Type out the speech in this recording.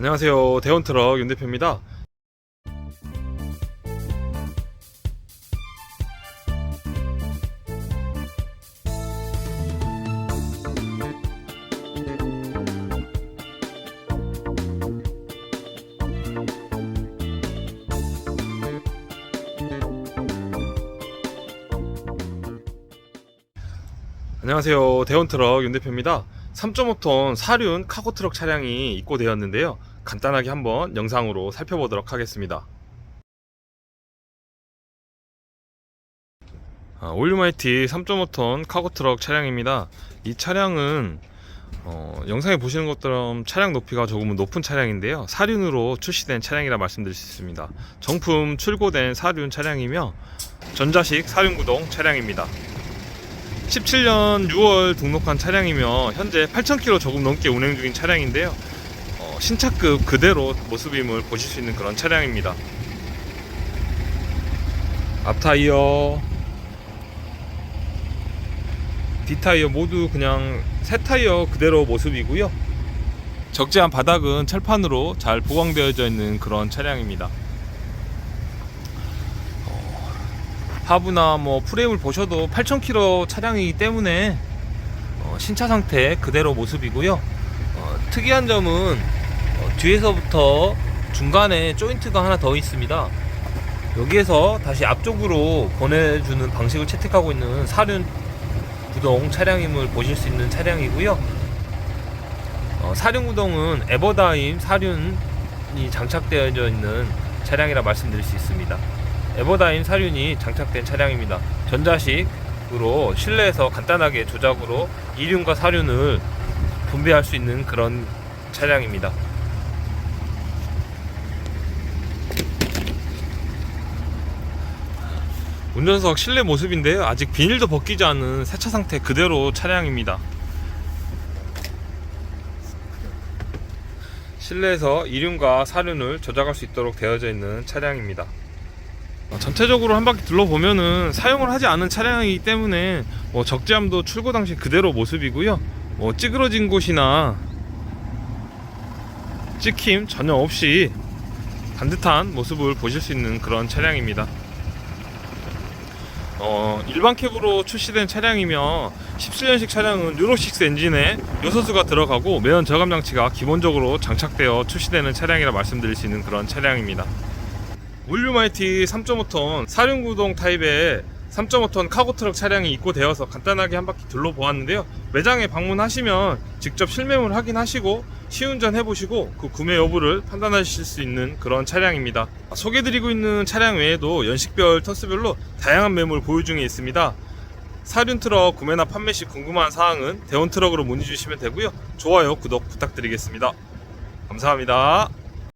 안녕하세요. 대원트럭 윤 대표입니다. 안녕하세요. 대원트럭 윤 대표입니다. 3.5톤 사륜 카고트럭 차량이 입고되었는데요. 간단하게 한번 영상으로 살펴보도록 하겠습니다. 아, 올류마이티 3.5톤 카고트럭 차량입니다. 이 차량은 어, 영상에 보시는 것처럼 차량 높이가 조금은 높은 차량인데요. 사륜으로 출시된 차량이라 말씀드릴 수 있습니다. 정품 출고된 사륜 차량이며 전자식 사륜 구동 차량입니다. 17년 6월 등록한 차량이며 현재 8,000km 조금 넘게 운행 중인 차량인데요. 어, 신차급 그대로 모습임을 보실 수 있는 그런 차량입니다. 앞타이어, 뒷타이어 모두 그냥 새 타이어 그대로 모습이고요. 적재한 바닥은 철판으로 잘 보강되어져 있는 그런 차량입니다. 하부나 뭐 프레임을 보셔도 8,000km 차량이기 때문에 어, 신차 상태 그대로 모습이고요. 어, 특이한 점은 어, 뒤에서부터 중간에 조인트가 하나 더 있습니다. 여기에서 다시 앞쪽으로 보내주는 방식을 채택하고 있는 사륜 구동 차량임을 보실 수 있는 차량이고요. 어, 사륜 구동은 에버다임 사륜이 장착되어져 있는 차량이라 말씀드릴 수 있습니다. 에버다임 사륜이 장착된 차량입니다. 전자식으로 실내에서 간단하게 조작으로 이륜과 사륜을 분배할 수 있는 그런 차량입니다. 운전석 실내 모습인데요. 아직 비닐도 벗기지 않은 세차 상태 그대로 차량입니다. 실내에서 이륜과 사륜을 조작할 수 있도록 되어져 있는 차량입니다. 어, 전체적으로 한 바퀴 둘러보면은 사용을 하지 않은 차량이기 때문에 뭐 적재함도 출고 당시 그대로 모습이고요. 뭐 찌그러진 곳이나 찍힘 전혀 없이 반듯한 모습을 보실 수 있는 그런 차량입니다. 어, 일반 캡으로 출시된 차량이며 17년식 차량은 유로6 엔진에 요소수가 들어가고 매연 저감 장치가 기본적으로 장착되어 출시되는 차량이라 말씀드릴 수 있는 그런 차량입니다. 올류마이티 3.5톤 사륜구동 타입의 3.5톤 카고 트럭 차량이 입고되어서 간단하게 한 바퀴 둘러보았는데요. 매장에 방문하시면 직접 실매물 확인하시고 시운전 해보시고 그 구매 여부를 판단하실 수 있는 그런 차량입니다. 소개드리고 있는 차량 외에도 연식별 터스별로 다양한 매물 보유 중에 있습니다. 사륜 트럭 구매나 판매 시 궁금한 사항은 대원 트럭으로 문의 주시면 되고요. 좋아요, 구독 부탁드리겠습니다. 감사합니다.